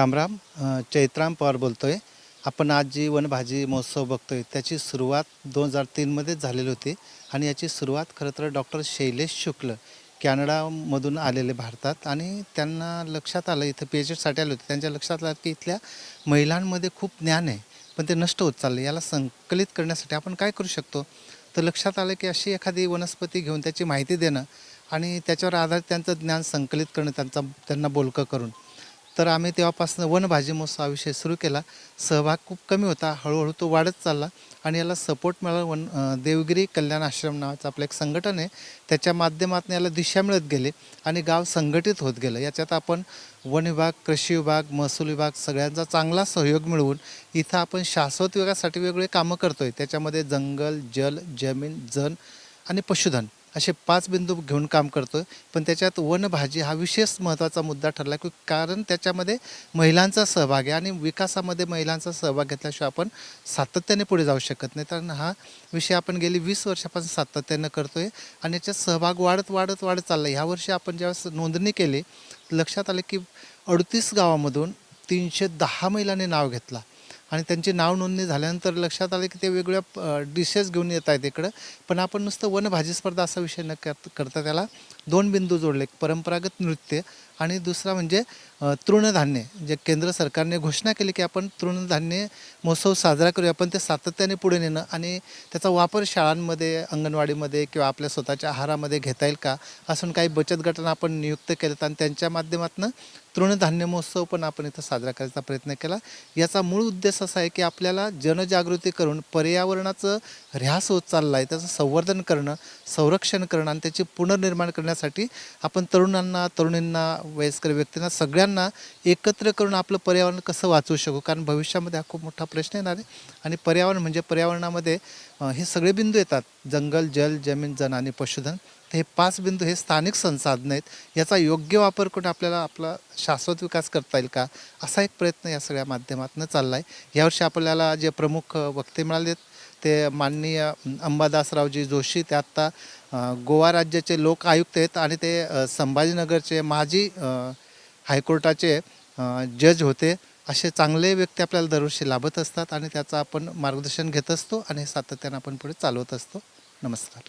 रामराम चैत्राम पवार बोलतो आहे आपण आज जी वनभाजी महोत्सव बघतो आहे त्याची सुरुवात दोन हजार तीनमध्येच झालेली होती आणि याची सुरुवात खरं तर डॉक्टर शैलेश शुक्ल कॅनडामधून आलेले भारतात आणि त्यांना लक्षात आलं इथं पी एच साठी आले होते. त्यांच्या लक्षात आलं की इथल्या महिलांमध्ये खूप ज्ञान आहे पण ते नष्ट होत चाललं याला संकलित करण्यासाठी आपण काय करू शकतो? तर लक्षात आलं की अशी एखादी वनस्पती घेऊन त्याची माहिती देणं आणि त्याच्यावर आधारित त्यांचं ज्ञान संकलित करणं त्यांचा त्यांना बोलकं करून. तर आम्ही तेव्हापासून वनभाजी महोत्सव हा विषय सुरू केला. सहभाग खूप कमी होता. हळूहळू तो वाढत चालला आणि याला सपोर्ट मिळाला. वन देवगिरी कल्याण आश्रम नावाचं आपलं एक संघटन आहे. त्याच्या माध्यमातून याला दिशा मिळत गेले आणि गाव संघटित होत गेलं. याच्यात आपण वन विभाग कृषी विभाग महसूल विभाग सगळ्यांचा चांगला सहयोग मिळवून इथं आपण शाश्वत विभागासाठी वेगवेगळे कामं करतो आहे त्याच्यामध्ये जंगल जल जमीन जन आणि पशुधन. असे पाच बिंदू घेऊन काम करतोय. पण त्याच्यात वनभाजी हा विशेष महत्त्वाचा मुद्दा ठरला की कारण त्याच्यामध्ये महिलांचा सहभाग आहे आणि विकासामध्ये महिलांचा सहभाग घेतल्याशिवाय आपण सातत्याने पुढे जाऊ शकत नाही. कारण हा विषय आपण गेली वीस वर्षापासून सातत्यानं करतोय आणि याच्यात सहभाग वाढत वाढत वाढत चालला ह्या वर्षी आपण ज्यावेळेस नोंदणी केली लक्षात आलं की अडतीस गावामधून तीनशे दहा महिलांनी नाव घेतला. आणि त्यांची नाव नोंदणी झाल्यानंतर लक्षात आलं की ते वेगवेगळ्या डिशेस घेऊन येत आहेत इकडं. पण आपण नुसतं वनभाजी स्पर्धा असा विषय न करता त्याला दोन बिंदू जोडले. एक परंपरागत नृत्य आणि दुसरा म्हणजे तृणधान्य. जे केंद्र सरकारने घोषणा केली की आपण तृणधान्य महोत्सव साजरा करूया पण ते सातत्याने पुढे नेणं आणि त्याचा वापर शाळांमध्ये अंगणवाडीमध्ये किंवा आपल्या स्वतःच्या आहारामध्ये घेता येईल का? असून काही बचत गटांना आपण नियुक्त केलेत आणि त्यांच्या माध्यमातून तृणधान्य महोत्सव पण आपण इथं साजरा करायचा प्रयत्न केला. याचा मूळ उद्देश असा आहे की आपल्याला जनजागृती करून पर्यावरणाचं ऱ्हास होत चालला आहे त्याचं संवर्धन करणं संरक्षण करणं आणि त्याचे पुनर्निर्माण करण्यासाठी आपण तरुणांना तरुणींना वयस्कर व्यक्तींना सगळ्यांना एकत्र करून आपलं पर्यावरण कसं वाचवू शकू? कारण भविष्यामध्ये हा खूप मोठा प्रश्न येणार आहे. आणि पर्यावरण म्हणजे पर्यावरणामध्ये हे सगळे बिंदू येतात. जंगल जल जमीन जन आणि पशुधन. तर हे पाच बिंदू हे स्थानिक संसाधनं आहेत. याचा योग्य वापर करून आपल्याला आपला शाश्वत विकास करता येईल का? असा एक प्रयत्न या सगळ्या माध्यमातून चालला आहे यावर्षी आपल्याला जे प्रमुख वक्ते मिळाले आहेत ते माननीय अंबादासरावजी जोशी ते आत्ता गोवा राज्याचे लोक आयुक्त आहेत आणि ते संभाजीनगरचे माजी हायकोर्टाचे जज होते. असे चांगले व्यक्ती आपल्याला दरवर्षी लाभत असतात आणि त्याचं आपण मार्गदर्शन घेत असतो आणि सातत्यानं आपण पुढे चालवत असतो. नमस्कार.